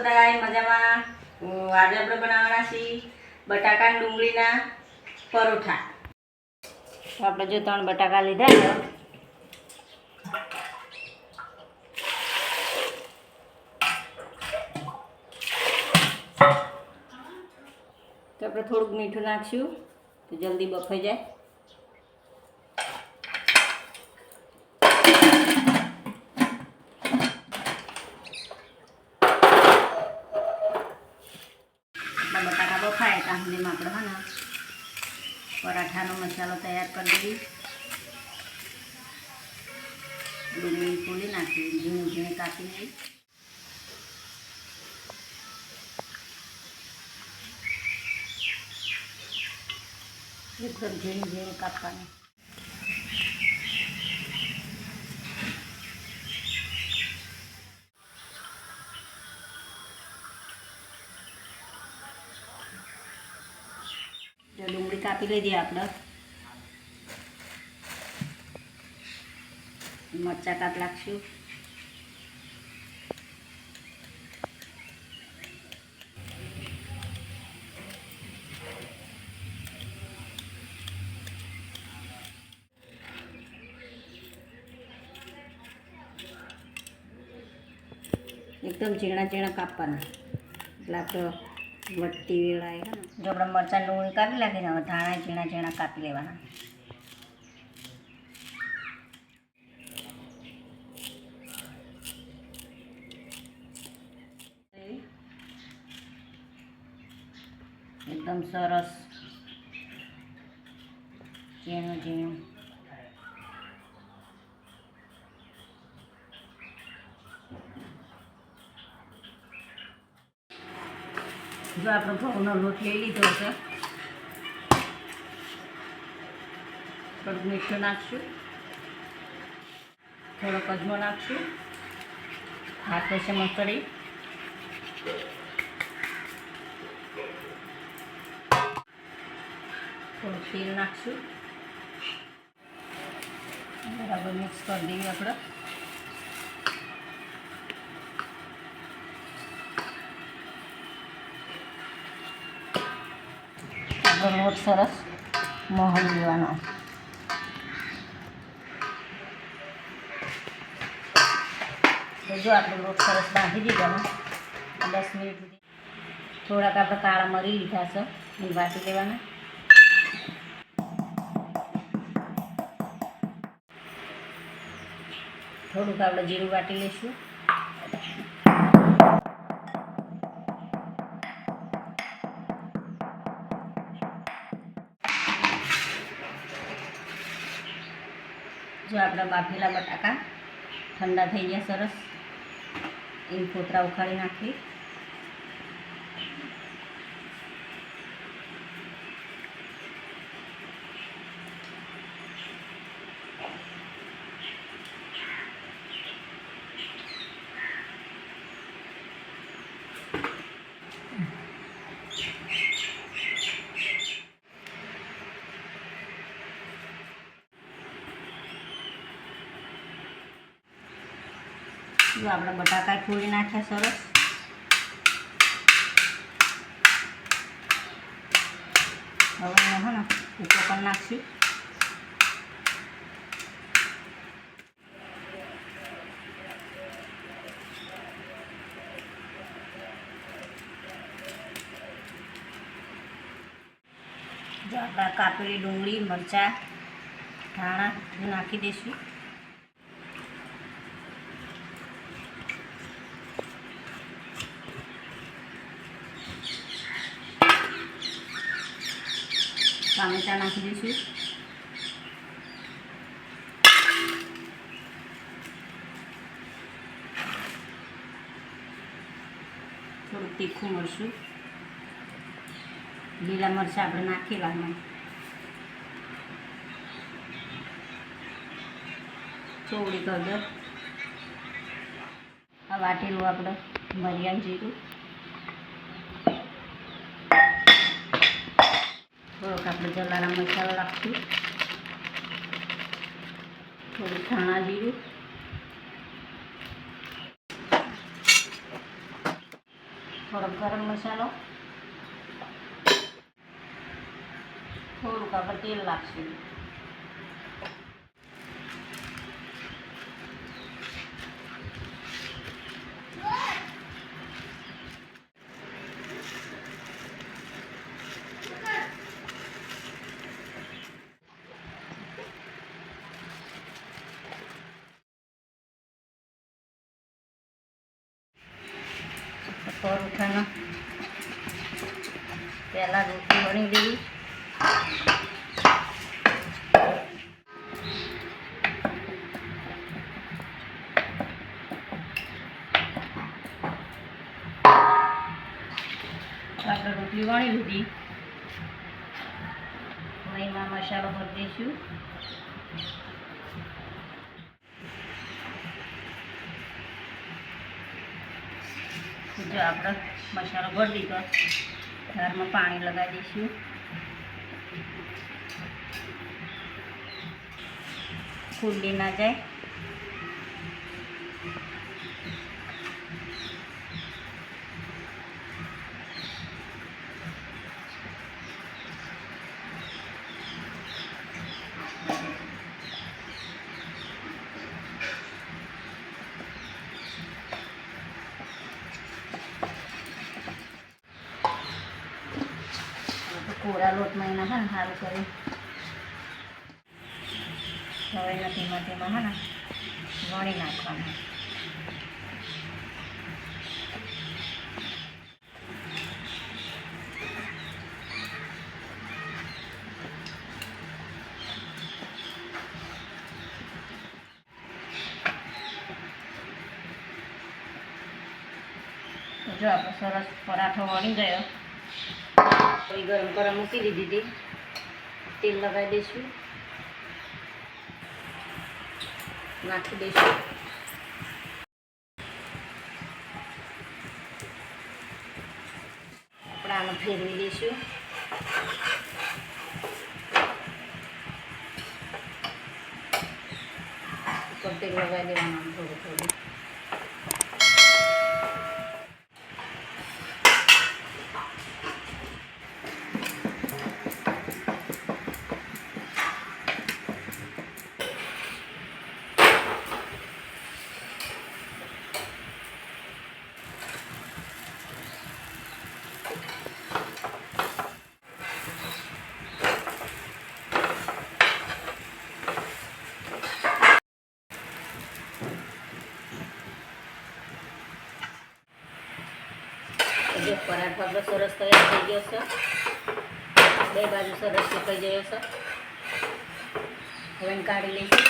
બધા મજામાં. આજે આપણે બનાવવાના છીએ બટાકા ડુંગળીના પરોઠા. તો આપણે જો ત્રણ બટાકા લીધા છે. તો આપણે થોડુંક મીઠું નાખશું, તો જલ્દી બફાઈ જાય આપણા સુધીમાં આપણે હા ને પરાઠાનો મસાલો તૈયાર કરી દઈએ. ડુંગળી ફૂલી નાખી, ઝીણું ઝીણું કાપી લઈ એકદમ ઝીણી ઝીણી કાપવાની. ડુંગળી કાપી લીધી આપણે મરચાં કાપ નાખશું એકદમ ઝીણા ઝીણા કાપવાના એટલે આપણે વટ્ટી વેળાએ જો આપણે મરચાં ડુંગળી કાપી નાખીને હવે ધાણા ઝીણા ઝીણા કાપી લેવાના. એકદમ સરસ ઝીણું ઝીણું. જો આપણે ઘઉંનો લોટ લઈ લીધો છે. થોડુંક મીઠું નાખશું. થોડોક અજમો નાખશું. હાથે છે મસળી થોડું તેલ નાખશું. બરાબર મિક્સ કરી દઈએ આપણે. આપણો લોટ સરસ મોહન લેવાનો. જો આપણો લોટ સરસ બાંધી દીધો દસ મિનિટ સુધી. થોડાક આપણે કાળા મરી લીધા છે એ વાટી લેવાના. થોડુંક આપણે જીરું વાટી લઈશું. જો આપણા બાફેલા બટાકા ઠંડા થઈ ગયા સરસ. એ ફોતરા ઉખાડી નાખી જો આપણે બટાકા ફોડી નાખ્યા સરસ. હવે હે ને ઉપર પણ નાખશું. જો આપણે કાપેલી ડુંગળી, મરચાં, ધાણા નાખી દઈશું. ટામેટા નાખી દઈશું. થોડુંક તીખું મરશું લીલા મરચાં આપણે નાખેલા એમાં. ચોવડી કરી દો આ વાટેલું આપણે મરિયામ જીરું થોડોક આપણે જલારા મસાલો રાખશું. થોડું ધાણા જીરું. થોડોક ગરમ મસાલો. થોડુંક આપણે તેલ લાગશે પરોઠાનો પહેલાં રોટલી વણી લેવી. આપણે રોટલી વણી લીધી. એમાં મસાલો ભરી દઈશું. જો આપણે મસાલો ભરી દીધો. ઘરમાં પાણી લગાવી દઈશું. ખુલ્લી ના જાય તો કોરા લોટમાં એના હા સારું કર્યું હવે એના ધીમા ધીમા હા ને વણી નાખવાના. જો આપણો સરસ પરાઠો વળી ગયો. થોડી ગરમ કરવા મૂકી દીધી હતી તેલ લગાવી દઈશું નાખી દઈશું આપણે આને ફેરવી દઈશું ઉપર તેલ લગાવી દેવાનું આમ થોડું થોડું જો પરાઠો આપણો સરસ તૈયાર થઈ ગયો છે. બે બાજુ સરસ સુકાઈ ગયો છે. હવે કાઢી લઈશું.